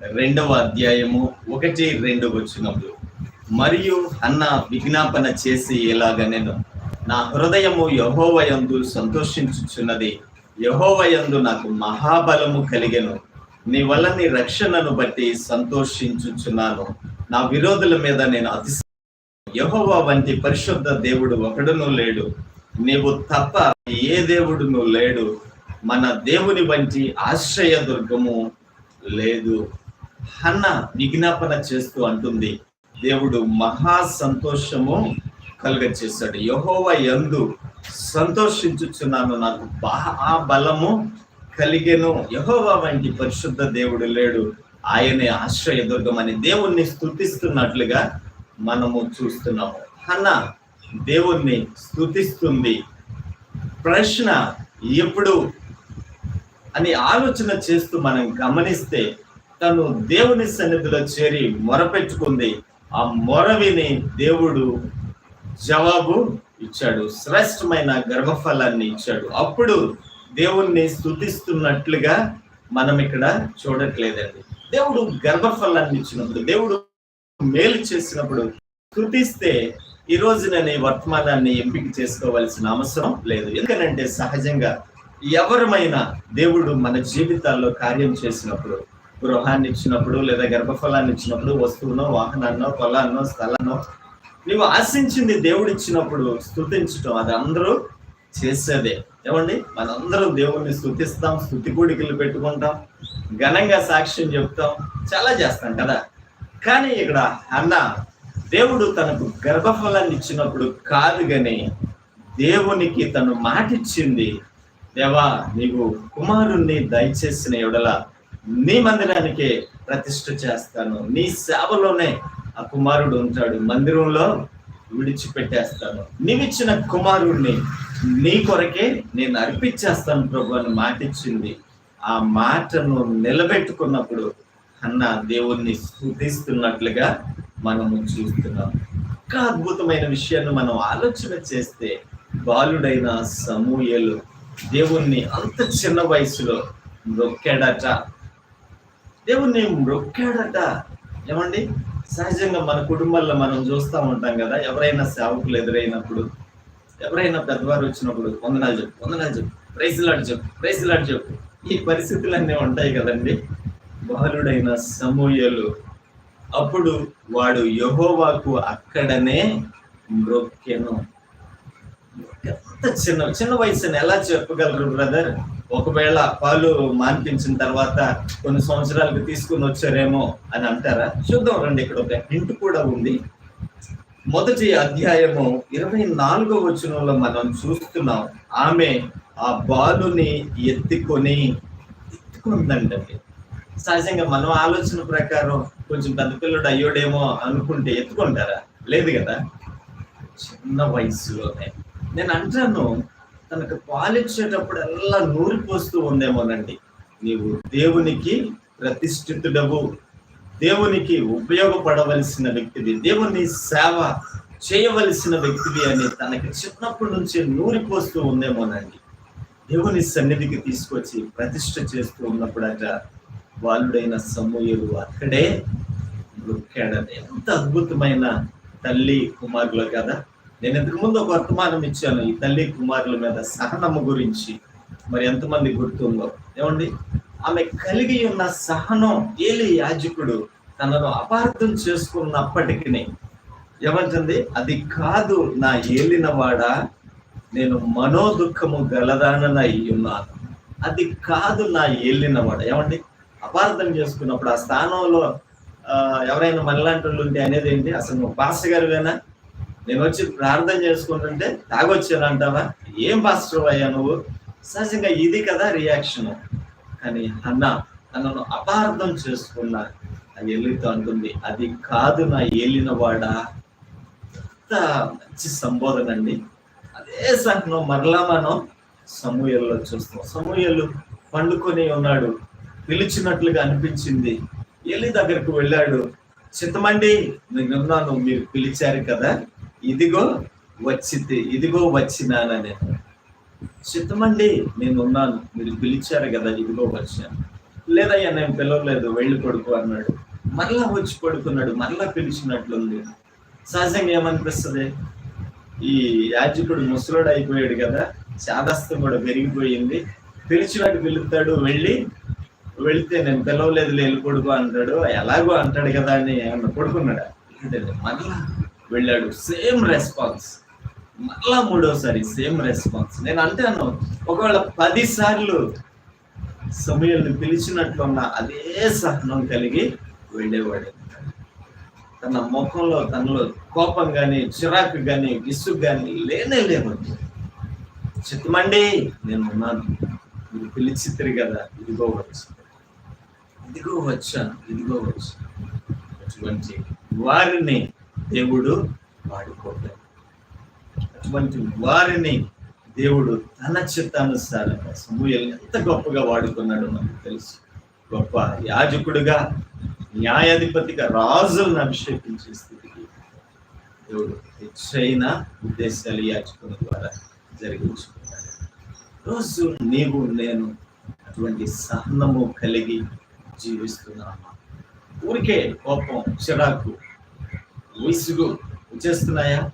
రెండవ అధ్యాయము ఒకటి రెండు వచ్చినప్పుడు మరియు అన్న విజ్ఞాపన చేసి ఇలాగ నేను నా హృదయము యహోవయందు సంతోషించుచున్నది. యహోవయందు నాకు మహాబలము కలిగెను. నీ వల్ల నీ రక్షణను బట్టి సంతోషించుచున్నాను. నా విరోధుల మీద నేను అతి యహోవ వంటి పరిశుద్ధ దేవుడు ఒకడును లేడు. నీవు తప్ప ఏ దేవుడును లేడు. మన దేవుని వంటి ఆశ్రయ దుర్గము లేదు. హన్న విజ్ఞాపన చేస్తూ అంటుంది. దేవుడు మహా సంతోషము కలుగ చేశాడు. యహోవ యందు సంతోషించుచున్నాను. నాకు మహా బలము కలిగెను. యహోవా వంటి పరిశుద్ధ దేవుడు లేడు. ఆయనే ఆశ్రయదుర్గం అని దేవుణ్ణి స్థుతిస్తున్నట్లుగా మనము చూస్తున్నాము. హన్న దేవుణ్ణి స్థుతిస్తుంది ప్రశ్న ఎప్పుడు అని ఆలోచన చేస్తూ మనం గమనిస్తే తను దేవుని సన్నిధిలో చేరి మొరపెట్టుకుంది. ఆ మొర విని దేవుడు జవాబు ఇచ్చాడు. శ్రేష్టమైన గర్భఫలాన్ని ఇచ్చాడు. అప్పుడు దేవుణ్ణి స్థుతిస్తున్నట్లుగా మనం ఇక్కడ చూడట్లేదండి. దేవుడు గర్భఫలాన్ని ఇచ్చినప్పుడు దేవుడు మేలు చేసినప్పుడు స్థుతిస్తే ఈ రోజు నేను ఈ వర్తమానాన్ని ఎంపిక చేసుకోవాల్సిన అవసరం లేదు. ఎందుకంటే సహజంగా ఎవరమైనా దేవుడు మన జీవితాల్లో కార్యం చేసినప్పుడు గృహాన్ని ఇచ్చినప్పుడు లేదా గర్భఫలాన్ని ఇచ్చినప్పుడు వస్తువునో వాహనాన్నో పొలాన్నో స్థలాన్నో నువ్వు ఆశించింది దేవుడు ఇచ్చినప్పుడు స్థుతించటం. అది అందరూ చేసేదే. ఏమండి? మనందరం దేవుణ్ణి స్థుతిస్తాం స్థుతి కూడికలు పెట్టుకుంటాం ఘనంగా సాక్ష్యం చెప్తాం చాలా చేస్తాం కదా. కానీ ఇక్కడ అన్న దేవుడు తనకు గర్భఫలాన్ని ఇచ్చినప్పుడు కాదు కానీ దేవునికి తను మాటిచ్చింది దేవా నీవు కుమారుణ్ణి దయచేసిన ఎడల నీ మందిరానికే ప్రతిష్ఠ చేస్తాను. నీ సేవలోనే ఆ కుమారుడు ఉంటాడు. మందిరంలో విడిచిపెట్టేస్తాను. నీవిచ్చిన కుమారుణ్ణి నీ కొరకే నేను అర్పించేస్తాను ప్రభు అని మాటిచ్చింది. ఆ మాటను నిలబెట్టుకున్నప్పుడు అన్న దేవుణ్ణి స్థుతిస్తున్నట్లుగా మనము చూస్తున్నాం. ఇంకా అద్భుతమైన విషయాన్ని మనం ఆలోచన చేస్తే బాలుడైన సమూయలు దేవుణ్ణి అంత చిన్న వయసులో దేవుడు నేను మొక్కాడట ఏమండి? సహజంగా మన కుటుంబాల్లో మనం చూస్తూ ఉంటాం కదా ఎవరైనా సేవకులు ఎదురైనప్పుడు ఎవరైనా పెద్దవారు వచ్చినప్పుడు వందనాలు చెప్పు వందనాలు చెప్పు ప్రైజ్లాడు చెప్పు ప్రైజ్లాడు చెప్పు. ఈ పరిస్థితులన్నీ ఉంటాయి కదండి. బాలుడైన సమూయలు అప్పుడు వాడు యహోవాకు అక్కడనే మ్రొక్కెను ఎంత చిన్న చిన్న వయసుని ఎలా చెప్పగలరు బ్రదర్ ఒకవేళ పాలు మాన్పించిన తర్వాత కొన్ని సంవత్సరాలకు తీసుకుని వచ్చారేమో అని అంటారా? చూద్దాం రండి ఇక్కడ ఒక హింట్ కూడా ఉంది. మొదటి అధ్యాయము ఇరవై నాలుగో వచనంలో మనం చూస్తున్నాం ఆమె ఆ బాలుని ఎత్తుకొని ఎత్తుకుందండి సహజంగా మనం ఆలోచన ప్రకారం కొంచెం పెద్ద పిల్లడు అయ్యోడేమో అనుకుంటే ఎత్తుకుంటారా? లేదు కదా? చిన్న వయసులోనే. నేను అంటాను తనకు పాలిచ్చేటప్పుడల్లా నూరిపోస్తూ ఉందేమోనండి. నీవు దేవునికి ప్రతిష్ఠితుడవు. దేవునికి ఉపయోగపడవలసిన వ్యక్తివి దేవుని సేవ చేయవలసిన వ్యక్తివి అని తనకి చిన్నప్పటి నుంచి నూరిపోస్తూ ఉందేమోనండి. దేవుని సన్నిధికి తీసుకొచ్చి ప్రతిష్ఠ చేస్తూ ఉన్నప్పుడట బాలుడైన సమూహులు అక్కడే నొక్కాడని ఎంత అద్భుతమైన తల్లి కుమారులు కదా. నేను ఇంతకుముందు ఒక వర్తమానం ఇచ్చాను ఈ తల్లి కుమారుల మీద సహనము గురించి. మరి ఎంతమంది గుర్తుందో? ఏమండి? ఆమె కలిగి ఉన్న సహనం ఏలి యాజకుడు తనను అపార్థం చేసుకున్నప్పటికీ ఏమంటుంది? అది కాదు నా ఏలినవాడా నేను మనోదుఖము గలదాననై ఉన్నాను అది కాదు నా ఏలినవాడ. ఏమండి? అపార్థం చేసుకున్నప్పుడు ఆ స్థానంలో ఎవరైనా మనలాంటి వాళ్ళు ఉంటే అనేది ఏంటి? అసలు నువ్వు పాస్టర్ గారువేనా? నేను వచ్చి ప్రార్థన చేసుకుంటుంటే తాగొచ్చాను అంటావా ఏం పాస్టర్ అయ్యా నువ్వు? సహజంగా ఇది కదా రియాక్షన్ కానీ అన్న తనను అపార్థం చేసుకున్న ఆ ఎల్లితో అంటుంది అది కాదు నా ఏలినవాడా? ఎంత మంచి సంబోధన అండి. అదే సంఘం మరలా మనం సమూహల్లో చూస్తాం. సమూహలు పండుకొని ఉన్నాడు. పిలిచినట్లుగా అనిపించింది. ఎల్లి దగ్గరకు వెళ్ళాడు. చిత్తమండి నేను ఉన్నాను మీరు పిలిచారు కదా? ఇదిగో వచ్చింది ఇదిగో వచ్చినానని. చిత్తమండి నేను ఉన్నాను మీరు పిలిచారు కదా ఇదిగో వచ్చాను. లేదయ్యా నేను పిలవలేదు. వెళ్ళి పడుకో అన్నాడు. మరలా వచ్చి పడుకున్నాడు. మరలా పిలిచినట్లుంది. సహజంగా ఏమనిపిస్తుంది? ఈ యాజకుడు ముసలోడు అయిపోయాడు కదా చాదస్తం కూడా పెరిగిపోయింది. పిలిచినట్టు పిలుస్తాడు వెళ్ళి వెళితే నేను పిలవలేదు వెళ్ళి పడుకో అంటాడు. ఎలాగో అంటాడు కదా అని ఏమన్నా పడుకున్నాడా? మరలా వెళ్ళాడు. Same response. మళ్ళా మూడోసారి సేమ్ రెస్పాన్స్. నేను అంటాను ఒకవేళ పది సార్లు సమయాన్ని పిలిచినట్లున్న అదే సహనం కలిగి వెళ్ళేవాడు. తన ముఖంలో తనలో కోపం కానీ చిరాకు కానీ విసుగు కానీ లేనే లేవద్దు చిత్తమండి నేను ఉన్నాను మీరు పిలిచిద్దరు కదా ఇదిగో వచ్చు. ఇదిగో వచ్చాను ఇదిగో వచ్చు. అటువంటి వారిని దేవుడు వాడుకోలేదు అటువంటి వారిని దేవుడు తన చిత్తానుసారంగా సమూహలు ఎంత గొప్పగా వాడుకున్నాడో మనకు తెలుసు. గొప్ప యాజకుడుగా న్యాయాధిపతిగా రాజులను అభిషేకించే స్థితికి దేవుడు హెచ్చైన ఉద్దేశాలు యాచకుల ద్వారా జరిగించుకున్నాడు. రోజు నీవు నేను అటువంటి సహనము కలిగి జీవిస్తున్నామా? ఊరికే కోపం చిరాకు విసుగు వచ్చేస్తున్నాయా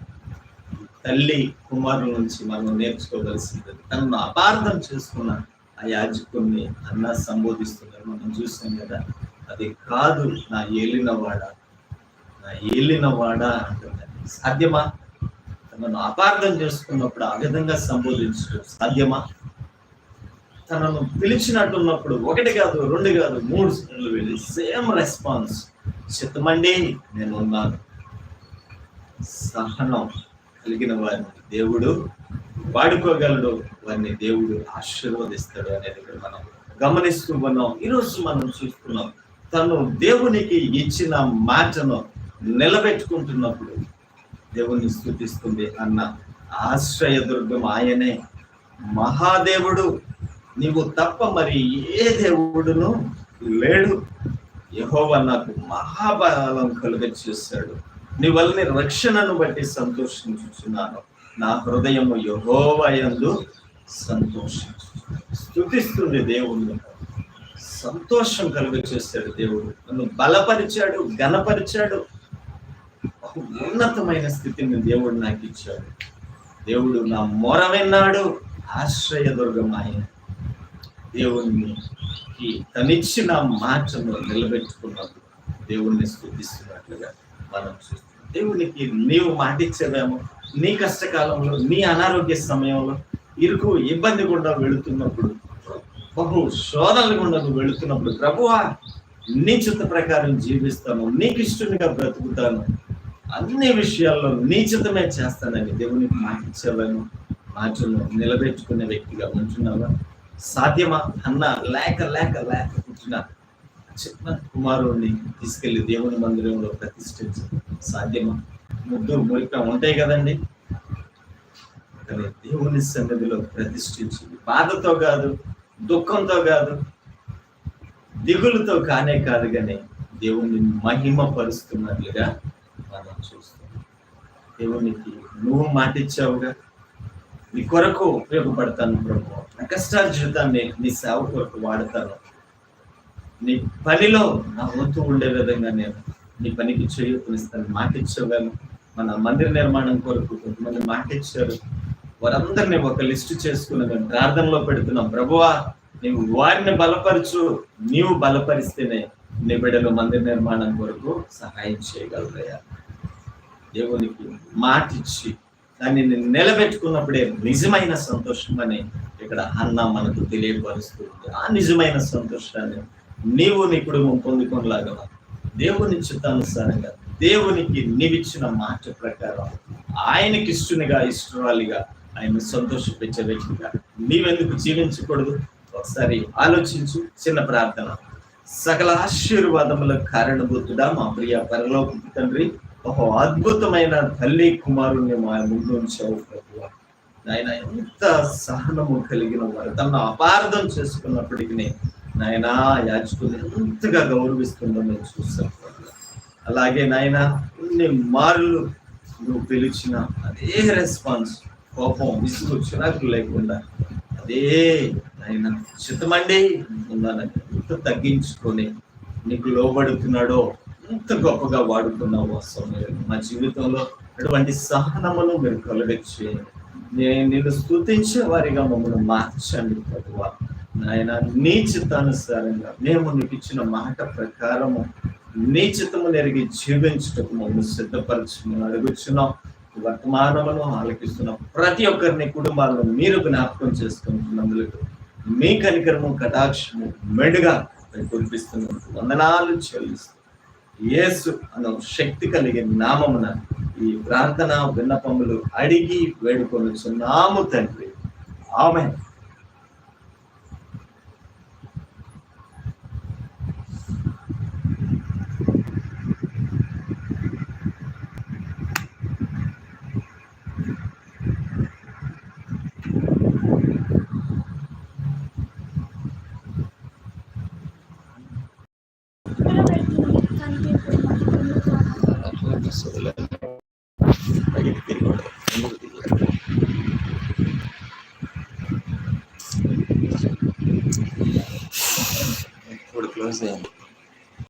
తల్లి కుమారుల నుంచి మనం నేర్చుకోవలసింది. తనను అపార్థం చేసుకున్న ఆ యాజకుడిని అన్న సంబోధిస్తున్నారు మనం చూసాం కదా అది కాదు నా ఏలినవాడ. నా ఏలినవాడ అంటున్నారు సాధ్యమా? తనను అపార్థం చేసుకున్నప్పుడు ఆ విధంగా సంబోధించడం సాధ్యమా? తనను పిలిచినట్టున్నప్పుడు ఒకటి కాదు రెండు కాదు మూడు సార్లు వెళ్ళి సేమ్ రెస్పాన్స్. చిత్తమండి నేను ఉన్నాను సహనం కలిగిన వారిని దేవుడు వాడుకోగలడు. వారిని దేవుడు ఆశీర్వదిస్తాడు అనేది మనం గమనిస్తూ ఉన్నాం. ఈరోజు మనం చూస్తున్నాం తను దేవునికి ఇచ్చిన మాటను నిలబెట్టుకుంటున్నప్పుడు దేవుని స్థుతిస్తుంది అన్న ఆశ్రయదుర్గం ఆయనే. మహాదేవుడు నీవు తప్ప మరి ఏ దేవుడును లేడు. యహోవ నాకు మహాబలం కలుగ చేశాడు నీ వల్లని రక్షణను బట్టి సంతోషించుచున్నాను. నా హృదయము యహోవయందు సంతోషించు. స్థుతిస్తుంది దేవుణ్ణి సంతోషం కలుగ చేస్తాడు దేవుడు. నన్ను బలపరిచాడు ఘనపరిచాడు. ఒక ఉన్నతమైన స్థితిని దేవుడు నాకు ఇచ్చాడు. దేవుడు నా మొర విన్నాడు ఆశ్రయదుర్గం ఆయన దేవుణ్ణి తనిచ్చిన మాటను నిలబెట్టుకున్నప్పుడు దేవుణ్ణి స్థుతిస్తున్నట్లుగా మనం చూస్తాం. దేవునికి నీవు మాటిచ్చేవేమో నీ కష్టకాలంలో నీ అనారోగ్య సమయంలో ఇరుకు ఇబ్బంది గుండా వెళుతున్నప్పుడు బహు శోధనలు గుండా నువ్వు వెళుతున్నప్పుడు ప్రభువా నీ చిత్త ప్రకారం జీవిస్తాను నీకు ఇష్టంగా బ్రతుకుతాను. అన్ని విషయాల్లో నీ చిత్తమే చేస్తానని దేవునికి మాటిచ్చేవాను మాటను నిలబెట్టుకునే వ్యక్తిగా ఉంటున్నావా? సాధ్యమా? అన్న లేక లేక లేక పుట్టిన చిన్న కుమారుణ్ణి తీసుకెళ్ళి దేవుని మందిరంలో ప్రతిష్ఠించడం సాధ్యమా? ముద్దు మురిక ఉంటాయి కదండి. కానీ దేవుని సన్నిధిలో ప్రతిష్ఠించింది. బాధతో కాదు దుఃఖంతో కాదు దిగులుతో కానే కాదు కానీ దేవుణ్ణి మహిమ పరుస్తున్నట్లుగా మనం చూస్తాం. దేవునికి నువ్వు మాటిచ్చావుగా. నీ కొరకు ఉపయోగపడతాను ప్రభు. నా కష్టార్జితాన్ని నీ సేవ కొరకు వాడతాను. నీ పనిలో నా వంతు ఉండే విధంగా నేను నీ పనికి చేయూతనిస్తాను మాటిచ్చాను మన మందిర నిర్మాణం కొరకు కొంతమంది మాటిచ్చారు వారందరినీ ఒక లిస్టు చేసుకుని మేము ప్రార్థనలో పెడుతున్నాం. ప్రభువా నీవు వారిని బలపరచు నీవు బలపరిస్తేనే నీ బిడ్డలు మందిర నిర్మాణం కొరకు సహాయం చేయగలరయ్యా. దేవునికి మాటిచ్చి దాన్ని నిలబెట్టుకున్నప్పుడే నిజమైన సంతోషం అని ఇక్కడ అన్న మనకు తెలియపరుస్తుంది ఆ నిజమైన సంతోషాన్ని నీవు నీ కుటుంబం పొందుకోలాగా దేవుని చిత్తానుసారంగా దేవునికి నీవిచ్చిన మాట ప్రకారం ఆయనకి ఇష్టనిగా ఇష్టరాలిగా ఆయన సంతోషపెచ్చే వ్యక్తిగా నీవెందుకు జీవించకూడదు? ఒకసారి ఆలోచించు చిన్న ప్రార్థన. సకల ఆశీర్వాదముల కారణభూతుడా మా ప్రియ పరలోక తండ్రి ఒక అద్భుతమైన తల్లి కుమారుణ్ణి మా ముందు ఉంచావు ప్రభు ఆయన ఎంత సహనము కలిగిన వారు తన అపార్థం చేసుకున్నప్పటికీ నాయన యాజకులు ఎంతగా గౌరవిస్తుందో మేము చూస్తాం. అలాగే నాయన కొన్ని మార్లు నువ్వు పిలిచిన అదే రెస్పాన్స్ కోపం విసుగు చిరాకు లేకుండా అదే ఆయన చిత్తమండి ఉన్నానని ఎంత తగ్గించుకొని నీకు లోబడుతున్నాడో ఎంత గొప్పగా వాడుకున్నావు ఆ మా జీవితంలో అటువంటి సహనమును మీరు కలగచ్చి నేను నిన్ను స్థుతించే వారిగా మమ్మల్ని మార్చండి ప్రభువా. నాయన నీ చిత్తానుసారంగా మేము నీకు ఇచ్చిన మాట ప్రకారము నీ చిత్తము నెరిగి జీవించుటకు మమ్మల్ని సిద్ధపరచమని అడుగుచున్నాం. వర్తమానమును ఆలకిస్తున్నాం. ప్రతి ఒక్కరిని కుటుంబాలను మీరు జ్ఞాపకం చేసుకుంటున్నందుకు మీ కనికరము కటాక్షము మెండుగా కురిపిస్తున్నందుకు వందనాలు చెల్లిస్తాం యేసు అన్న శక్తి కలిగిన నామమున ఈ ప్రార్థన విన్నపములు అడిగి వేడుకొని చున్నాము తండ్రి. ఆమె goes in.